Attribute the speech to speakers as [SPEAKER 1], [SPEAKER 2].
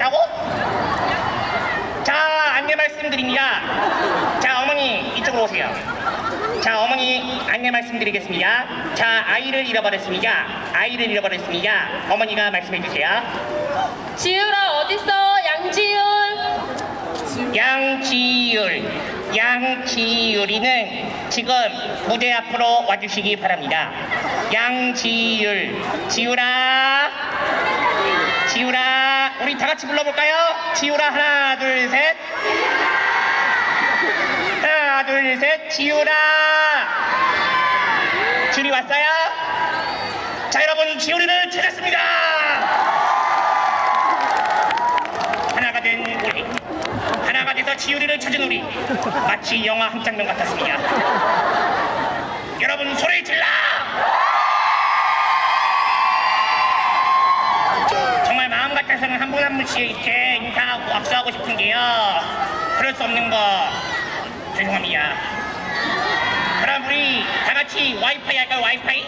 [SPEAKER 1] 잊어버렸다고? 자 안내 말씀드립니다. 자 어머니 이쪽으로 오세요. 자 어머니 안내 말씀드리겠습니다. 자 아이를 잃어버렸습니다. 아이를 잃어버렸습니다. 어머니가 말씀해 주세요.
[SPEAKER 2] 지율아 어딨어? 양지율.
[SPEAKER 1] 양지율, 양지율이는 지금 무대 앞으로 와주시기 바랍니다. 양지율, 지율아, 지율아, 우리 다 같이 불러볼까요? 지율아 하나, 둘, 셋. 하나, 둘, 셋. 지율아. 지율이 왔어요? 자, 여러분, 지율이를 찾았습니다. 하나가 된 우리. 하나가 돼서 지우리를 찾은 우리 마치 영화 한 장면 같았습니다. 한 분 한 분씩 이렇게 인사하고 악수하고 싶은 게요. 그럴 수 없는 거 죄송합니다. 그럼 우리 다 같이 와이파이 할까요? 와이파이?